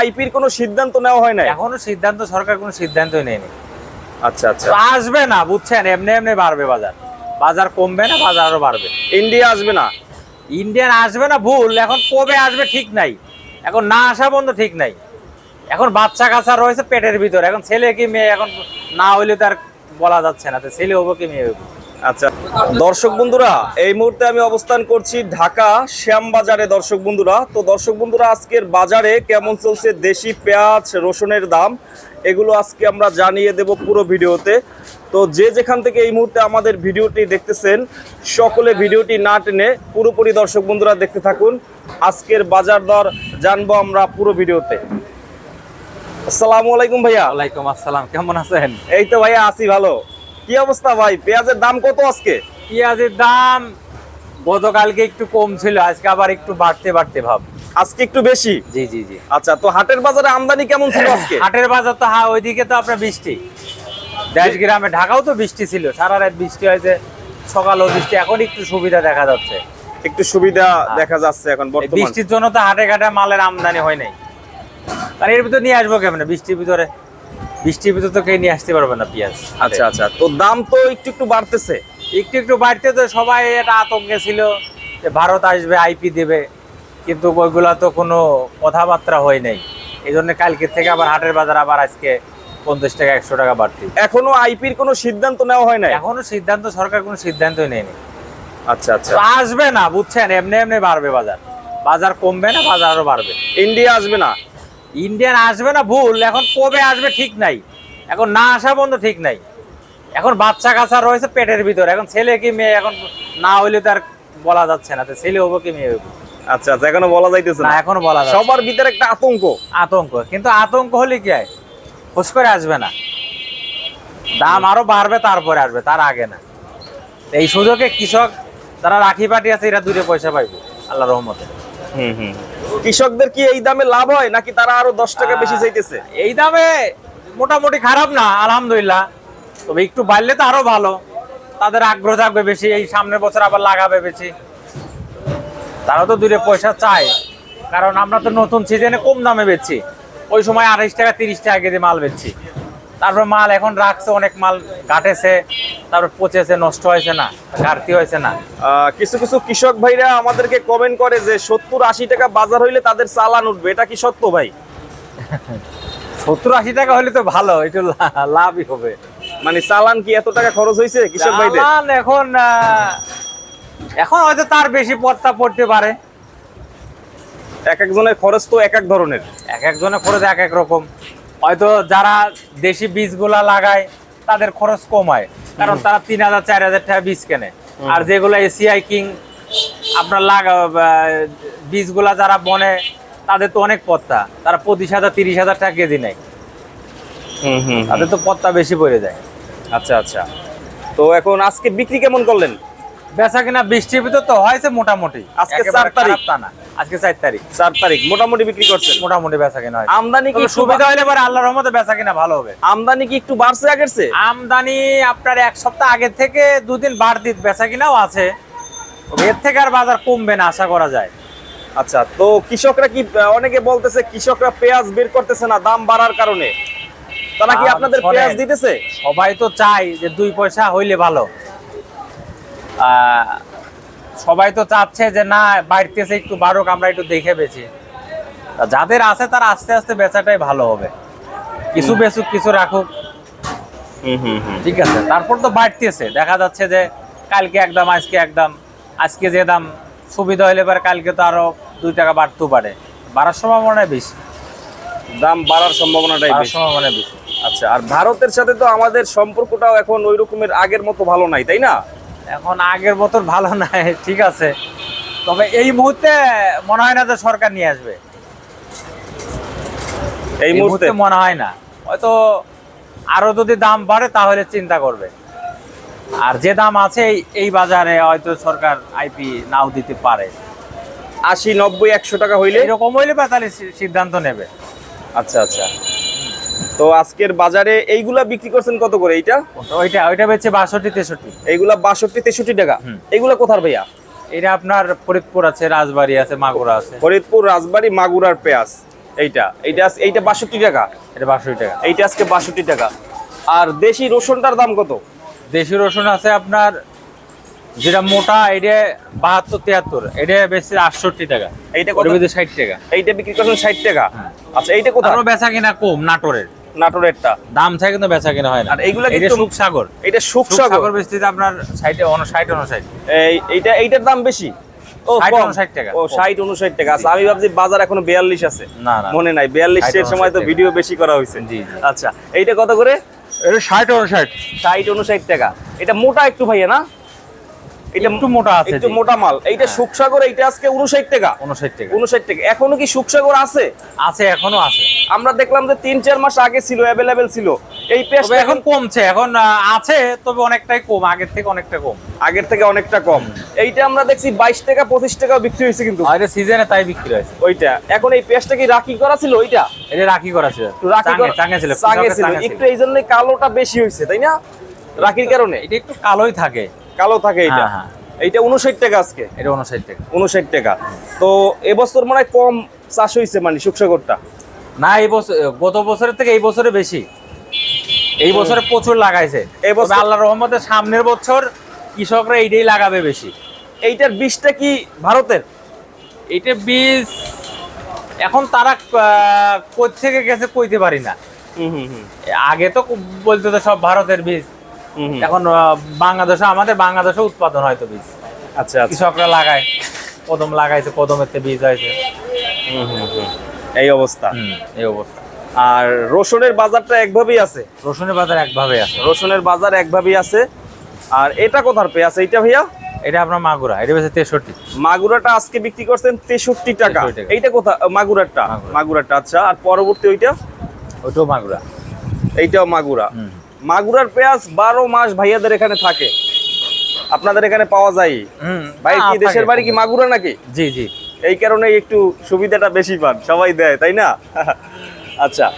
আইপির কোনো সিদ্ধান্ত নেওয়া হয় নাই? এখনও সিদ্ধান্ত সরকার কোনো সিদ্ধান্তই নেয়নি। আচ্ছা আচ্ছা। আসবে না বুঝছেন? এমনি এমনি বাড়বে বাজার। বাজার কমবে না বাজার আরও বাড়বে। ইন্ডিয়া আসবে না? ইন্ডিয়ান আসবে না ভুল। এখন কবে আসবে ঠিক নাই। এখন না আসা বন্ধ ঠিক নাই। এখন বাচ্চা কাচ্চা রয়েছে পেটের ভিতরে। এখন ছেলে কি মেয়ে এখন না হইলে তার বলা যাচ্ছে না তো ছেলে হব কি মেয়ে হব। আচ্ছা দর্শক বন্ধুরা এই মুহূর্তে আমি অবস্থান করছি ঢাকা শ্যামবাজারে দর্শক বন্ধুরা। তো দর্শক বন্ধুরা আজকের বাজারে কেমন চলছে দেশি পেঁয়াজ রসুনের দাম এগুলো আজকে আমরা জানিয়ে দেব পুরো ভিডিওতে। তো যে যেখান থেকে এই মুহূর্তে আমাদের ভিডিওটি দেখতেছেন সকলে ভিডিওটি না টেনে পুরোপুরি দর্শক বন্ধুরা দেখতে থাকুন। আজকের বাজার দর জানব আমরা পুরো ভিডিওতে। আসসালামু আলাইকুম ভাইয়া। ওয়ালাইকুম আসসালাম কেমন আছেন? এই তো ভাইয়া আছি ভালো। কি অবস্থা ভাই? পেঁয়াজের দাম কত আজকে? পেঁয়াজের দাম গতকালকে একটু কম ছিল আজকে আবার একটু বাড়তে বাড়তে ভাব। আজকে একটু বেশি? জি জি জি। আচ্ছা তো হাটের বাজারে আমদানি কেমন ছিল আজকে? হাটের বাজার তো হ্যাঁ ওইদিকে তো আপনার বৃষ্টি। দেশ গ্রামে ঢাকাও তো বৃষ্টি ছিল সারা রাত বৃষ্টি হয়েছে সকালও বৃষ্টি এখন একটু সুবিধা দেখা যাচ্ছে। একটু সুবিধা দেখা যাচ্ছে এখন বৃষ্টির জন্য তো হাটে ঘাটে মালের আমদানি হয় নাই। আর এর ভিতরে নিয়ে আসব কেমন? বৃষ্টির ভিতরে বৃষ্টির ভিতরে তো কেউ নিয়ে আসতে পারবে না পেঁয়াজ। আচ্ছা আচ্ছা। তো দাম তো একটু একটু বাড়তেছে। একটু একটু বাড়তে তো সবাই এটা আতঙ্কে ছিল যে ভারত আসবে আইপি দেবে কিন্তু ওইগুলা তো কোনো কথাবার্তা হয় নাই। এই জন্য কালকে থেকে আবার হাটের বাজার আবার আজকে পঞ্চাশ টাকা একশো টাকা বাড়তি। এখনও আইপির কোনো সিদ্ধান্ত নেওয়া হয় নাই? এখনও সিদ্ধান্ত সরকার কোনো সিদ্ধান্তই নেয়নি। আচ্ছা আচ্ছা। আসবে না বুঝছেন? এমনি এমনি বাড়বে বাজার। বাজার কমবে না বাজার আরও বাড়বে। ইন্ডিয়া আসবে না? ইন্ডিয়ান আসবে না ভুল এখন কবে আসবে ঠিক নাই। এখন না আসা বন্ধ ঠিক নাই। এখন বাচ্চা কাচ্চা রয়েছে পেটের ভিতরে এখন ছেলে কি মেয়ে এখন না হইলে তার বলা যাচ্ছে না ছেলে হব কি মেয়ে হব। আচ্ছা আচ্ছা এখনও বলা যাইতেছে না। এখনও বলা সবার ভিতরে একটা আতঙ্ক। আতঙ্ক কিন্তু আতঙ্ক হলে কি হয়? খুশ করে আসবে না। দাম আরও বাড়বে তারপরে আসবে তার আগে না। এই সুযোগে কৃষক যারা রাখি পাটি আছে এরা দূরে পয়সা পাইবে আল্লাহ রহমতে। হুম হুম। কৃষকদের কি এই দামে লাভ হয় নাকি তারা আরও দশ টাকা বেশি চাইতেছে? এই দামে মোটামুটি খারাপ না আলহামদুলিল্লাহ। তবে একটু বাড়লে তো আরও ভালো। তাদের আগ্রহ থাকবে বেশি এই সামনের বছর আবার লাগাবে বেশি। তারা তো দূরে পয়সা চায় কারণ আমরা তো নতুন সিজনে কম দামে বেচছি। ওই সময় আড়াইশ টাকা তিরিশ টাকা কেজি মাল বেচছি। তারপর মাল এখন রাখছে অনেক মাল ঘাটেছে তারপর পচেছে নষ্ট হয়েছে না ঘাটতি হয়েছে না। কিছু কিছু কৃষক ভাইরা আমাদেরকে কমেন্ট করে যে সত্তর আশি টাকা বাজার হইলে তাদের চালান উঠবে এটা কি সত্য ভাই? সত্তর আশি টাকা হলে তো ভালো একটু লাভই হবে। মানে চালান কি এত টাকা খরচ হয়েছে কৃষক ভাইদের? এখন এখন হয়তো তার বেশি পড়তা পড়তে পারে। এক একজনের খরচ তো এক এক ধরনের। এক একজনের খরচ এক এক রকম। হয়তো যারা দেশি বীজগুলা লাগায় তাদের খরচ কম হয় কারণ তারা তিন হাজার চার হাজার টাকা বীজ কেনে। আর যেগুলো এসিআই কিং আপনার লাগা বীজগুলা যারা বনে তাদের তো অনেক পত্তা। তারা পঁচিশ হাজার তিরিশ হাজার টাকা কেজি নেয়। হুম হুম। তাদের তো পত্তা বেশি পড়ে যায়। আচ্ছা আচ্ছা। তো এখন আজকে বিক্রি কেমন করলেন? বেচা কিনা বৃষ্টির ভিতর তো হয়েছে মোটামুটি। আজকে চার তারিখ। খারাপ তা না। আজকে চার তারিখ। চার তারিখ। মোটামুটি বিক্রি করছেন। মোটামুটি বেচা কিনা হয়েছে। আমদানি কি সুবিধা হলে পরে আল্লাহর রহমতে বেচা কিনা ভালো হবে। আমদানি কি একটু বাড়ছে আগের চেয়ে? আমদানি আপনার এক সপ্তাহ আগে থেকে দুদিন বাড়তি বেচা কিনাও আছে। এর থেকে আর বাজার কমবে না আশা করা যায়। আচ্ছা তো কৃষকরা কি অনেকে বলতেছে কৃষকরা পেঁয়াজ বের করতেছে না দাম বাড়ার কারণে। তারা কি আপনাদের পেঁয়াজ দিতেছে? সবাই তো চাই যে দুই পয়সা হইলে ভালো। সবাই তো চাচ্ছে যে না বাড়তেছে একটু বাড়ুক আমরা একটু দেখে বেছি যাদের আছে তারা আস্তে আস্তে বেচাটাই ভালো হবে। কিছু বেচুক কিছু রাখুক। হুম হুম হুম। ঠিক আছে তারপর তো বাড়তেছে। দেখা যাচ্ছে যে কালকে একদম আজকে একদম আজকে যে দাম সুবিধা হইলে পরে কালকে তো আরও দুই টাকা বাড়তেও পারে। বাড়ার সম্ভাবনা বেশি। দাম বাড়ার সম্ভাবনাটাই বেশি। সম্ভাবনা বেশি। আচ্ছা আর ভারতের সাথে তো আমাদের সম্পর্কটাও এখন ওই রকমের আগের মতো ভালো নাই তাই না? এখন আগের মতন ভালো নাই ঠিক আছে। তবে এই মুহূর্তে মনে হয় না যে সরকার নিয়ে আসবে। এই মুহূর্তে? মনে হয় না। হয়তো আরও যদি দাম বাড়ে তাহলে চিন্তা করবে। আর যে দাম আছে এই- বাজারে হয়তো সরকার আইপি নাও দিতে পারে। আশি নব্বই একশো টাকা হইলে? এরকম হইলে বা তাহলে সিদ্ধান্ত নেবে। আচ্ছা আচ্ছা। তো আজকের বাজারে এইগুলা বিক্রি করছেন কত করে এইটা? ওইটা ওইটা বেচছে বাষট্টি তেষট্টি। এইগুলা বাষট্টি তেষট্টি টাকা। এইগুলা কোথার ভাইয়া? এটা আপনার ফরিদপুর আছে রাজবাড়ি আছে মাগুরা আছে। ফরিদপুর রাজবাড়ি মাগুরার পেঁয়াজ। এইটা এইটা এইটা বাষট্টি টাকা। এটা বাষট্টি টাকা। এইটা আজকে বাষট্টি টাকা। আর দেশি রসুনটার দাম কত? দেশি রসুন আছে আপনার যেটা মোটা এটা বাহাত্তর তিয়াত্তর। এটা বেশি আটষট্টি টাকা। এইটা কত? ষাট টাকা। এইটা বিক্রি করছেন ষাট টাকা। আচ্ছা এইটা তারপর বেচা কিনা কম নাটোরের। নাটোরেরটা। দাম থাকে কিন্তু বেচা কিনা হয় না। আর এইগুলা কিন্তু- সুখসাগর এটা সুখসাগর সুখসাগর বেচতে আপনার ষাটে ষাট অনুষাট এই এইটা এইটার দাম বেশি? ও 60 টাকা। ও ষাট উনষাট টাকা। আচ্ছা আমি ভাবছি বাজার এখনও বিয়াল্লিশ আছে। না না। মনে নাই। বিয়াল্লিশ 60 এর সময় তো ভিডিও বেশি করা হয়েছে। জি। আচ্ছা এইটা কত করে? এটা ষাট অনুষাট ষাট উনষাট টাকা। এটা মোটা একটু ভাইয়া না? এটা একটু মোটা আছে একটু মোটা মাল। এইটা সুখসাগর এইটা আজকে উনষাট টাকা। অনুষাট টাকা। উনষাট টাকা। এখনও কি সুখসাগর আছে? আছে এখনও আছে। আমরা দেখলাম যে তিন চার মাস আগে ছিল অ্যাভেলেবেল ছিল। এই পেঁয়াজটা এখন কমছে এখন আছে তবে অনেকটাই কম আগের থেকে অনেকটা কম। আগের থেকে অনেকটা কম। এইটা আমরা দেখছি বাইশ টাকা পঁচিশ টাকা বিক্রি হয়েছে কিন্তু। আর সিজনে তাই বিক্রি হয়েছে। ওইটা। এখন এই পেঁয়াজটা কি রাখি করা ছিল ওইটা? এটা রাখি করা ছিল। রাখি করা- চাঙে ছিল চাঙে ছিল। একটু এই জন্য কালোটা বেশি হয়েছে তাই না? রাখির কারণে। এটা একটু কালোই থাকে। কালো থাকে এটা হ্যাঁ, হ্যাঁ। এইটা উনষাট টাকা আজকে। এটা অনুষাট টাকা। উনষাট টাকা। তো এবছর মনে হয় কম চাষ হয়েছে মানে সুখসাগরটা না এই বছর গত বছরের থেকে এই বছরে বেশি। এই বছরে প্রচুর লাগাইছে। এই বছর- তবে আল্লাহর রহমতে সামনের বছর কৃষকরা এইটাই লাগাবে বেশি। এইটার বীজটা কি ভারতের? এইটা বীজ এখন তারা কই থেকে গেছে কইতে পারি না। হুম হুম হুম। আগে তো বলতো সব ভারতের বীজ। এখন বাংলাদেশে আমাদের বাংলাদেশে উৎপাদন হয় তো বীজ। আচ্ছা আচ্ছা। কৃষকরা লাগায় কদম লাগাইছে কদমের থেকে বীজ হয়েছে। এই অবস্থা। এই অবস্থা। আর রসুনের বাজারটা একভাবেই আছে? রসুনের বাজার একভাবে আছে। রসুনের বাজার একভাবেই আছে। আর এটা কোথার পেঁয়াজ? এইটা ভাইয়া? এটা আপনার মাগুরা এটা বেশি তেষট্টি। মাগুরাটা আজকে বিক্রি করছেন তেষট্টি টাকা। 63 এইটা কোথা মাগুরাটা মাগুরা। মাগুরাটা আচ্ছা। আর পরবর্তী ওইটা? ওইটাও মাগুরা। এইটাও মাগুরা। মাগুরার পেঁয়াজ বারো মাস ভাইয়াদের এখানে থাকে। আপনাদের এখানে পাওয়া যায়? ভাই কি দেশের বাড়ি কি মাগুরা নাকি? জি জি। এই কারণে একটু সুবিধাটা বেশি পান সবাই দেয় তাই না? আচ্ছা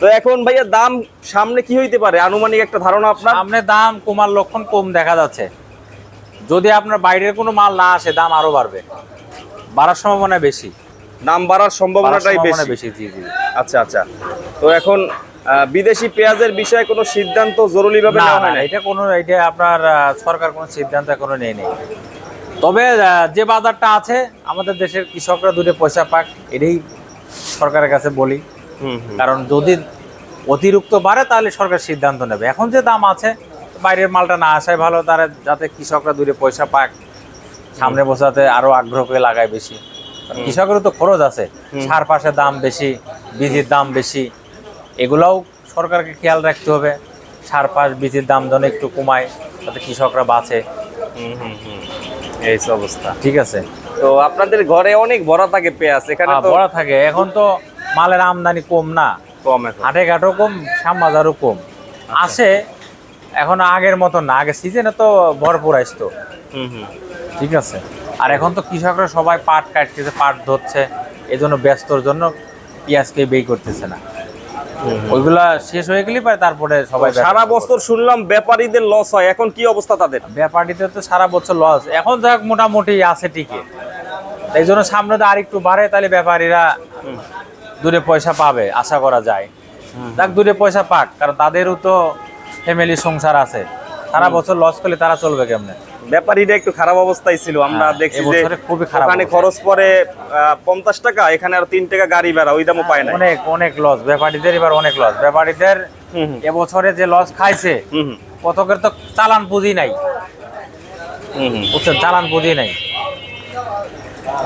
তো এখন ভাইয়া দাম সামনে কি হইতে পারে? আনুমানিক একটা ধারণা আপনার? সামনে দাম কমার লক্ষণ কম দেখা যাচ্ছে। যদি আপনার বাইরের কোনো মাল না আসে দাম আরও বাড়বে। বাড়ার সম্ভাবনা বেশি। দাম বাড়ার সম্ভাবনাটাই বেশি। বেশি জি জি। আচ্ছা আচ্ছা। তো এখন বিদেশি পেঁয়াজের বিষয়ে কোনো সিদ্ধান্ত জরুরিভাবে না নেওয়া না হয় না এটা কোনো এটা আপনার সরকার কোনো সিদ্ধান্ত এখনও নেই নেই তবে যে বাজারটা আছে আমাদের দেশের কৃষকরা দুটো পয়সা পাক এটাই সরকারের কাছে বলি। কারণ যদি অতিরিক্ত বাড়ে তাহলে সরকার সিদ্ধান্ত নেবে। এখন যে দাম আছে বাইরের মালটা না আসায় ভালো তারা যাতে কৃষকরা দূরে পয়সা পাক সামনে বসাতে আরও আগ্রহ করে লাগায় বেশি। কৃষকেরও তো খরচ আছে। সার পাশের দাম বেশি বীজের দাম বেশি। এগুলাও সরকারকে খেয়াল রাখতে হবে। সার পাশ বীজের দাম যেন একটু কমায় যাতে কৃষকরা বাঁচে। এই অবস্থা। ঠিক আছে। তো আপনাদের ঘরে অনেক ভরা থাকে পেঁয়াজ এখানে বড় থাকে। এখন তো মালের আমদানি কম না। কম হাটে ঘাটও কম শ্যামবাজারও কম। আছে এখন আগের মতো না। আগে সিজনে তো ভরপুর আসতো। হুম হুম। ঠিক আছে। আর এখন তো কৃষকরা সবাই পাট কাটতেছে পাট ধরছে। এই জন্য ব্যস্তর জন্য পেঁয়াজকে বেই করতেছে না। ওইগুলা শেষ হয়ে গেলে পারে তারপরে সবাই সারা বছর শুনলাম ব্যাপারীদের লস হয়। এখন কি অবস্থা তাদের? ব্যাপারটিতে তো সারা বছর লস এখন যাক মোটামুটি আছে টিকে এই জন্য সামনে তো আর একটু বাড়ে তাহলে ব্যাপারীরা দূরে পয়সা পাবে আশা করা যায়। যাক দূরে পয়সা পাক কারণ তাদেরও তো ফ্যামিলি সংসার আছে। সারা বছর লস করলে তারা চলবে কেমনে? ব্যাপারীরা একটু খারাপ অবস্থায় ছিল। আমরা হ্যাঁ, দেখছি যে খুবই খারাপ ওখানে খরচ পরে পঞ্চাশ টাকা এখানে আর তিন টাকা গাড়ি ভাড়া ওই দামও পায় না অনেক অনেক লস ব্যাপারীদের এবার অনেক লস ব্যাপারীদের এবছরে যে লস খাইছে কতকের তো চালান পুঁজি নাই। বুঝছেন চালান পুঁজি নাই।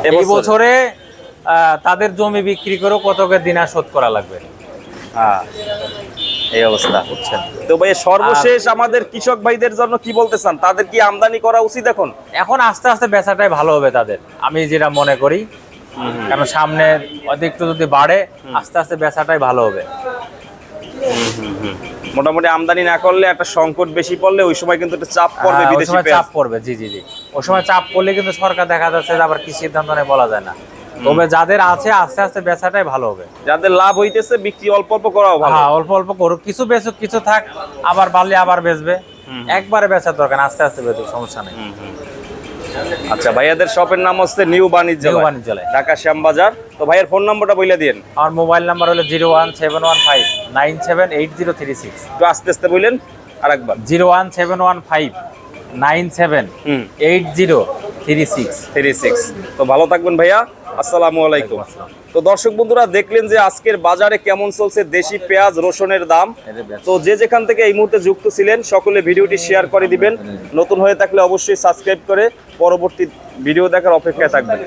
এই এবছরে? বছরে তাদের জমি বিক্রি করেও কতকের দিনা শোধ করা লাগবে? হ্যাঁ। এই অবস্থা। বুঝছেন তো ভাই সর্বশেষ আমাদের কৃষক ভাইদের জন্য কি বলতে চান? তাদের কি আমদানি করা উচিত এখন? এখন আস্তে আস্তে বেচাটাই ভালো হবে তাদের। আমি যেটা মনে করি কারণ সামনে অধিকটু যদি বাড়ে আস্তে আস্তে বেচাটাই ভালো হবে। মোটামুটি আমদানি না করলে একটা সংকট বেশি পড়লে ওই সময় কিন্তু একটা চাপ পড়বে হ্যাঁ, বিদেশি চাপ পড়বে জি জি জি। ওই সময় চাপ পড়লে কিন্তু সরকার দেখা যাচ্ছে যে আবার কি সিদ্ধান্ত নেয় বলা যায় না। তবে যাদের আছে আস্তে আস্তে বেচাটাই ভালো হবে। যাদের লাভ হইতেছে বিক্রি অল্প অল্প করাও ভালো। হ্যাঁ অল্প অল্প করুক। কিছু বেচুক কিছু থাক আবার বাড়লে আবার বেচবে। একবারে বেচার দরকার আস্তে আস্তে বেচুক সমস্যা নেই। আচ্ছা ভাইয়াদের শপের নাম হচ্ছে নিউ বাণিজ্য নিউ বাণিজ্যালয়। ঢাকা শ্যামবাজার। তো ভাইয়ের ফোন নাম্বারটা বলে দিন আমার মোবাইল নাম্বার হলো zero one seven one five nine seven eight zero three six. একটু আস্তে আস্তে বললেন আরেকবার। Zero one seven one five nine seven eight zero three six. Three six. তো ভালো থাকবেন ভাইয়া। আসসালামু আলাইকুম। তো দর্শক বন্ধুরা, দেখলেন যে আজকের বাজারে কেমন চলছে দেশি পেঁয়াজ, রসুনের দাম। তো যে যেখান থেকে এই মুহূর্তে যুক্ত ছিলেন, সকলে ভিডিওটি শেয়ার করে দিবেন। নতুন হয়ে থাকলে অবশ্যই সাবস্ক্রাইব করে পরবর্তী ভিডিও দেখার অপেক্ষায় থাকবেন।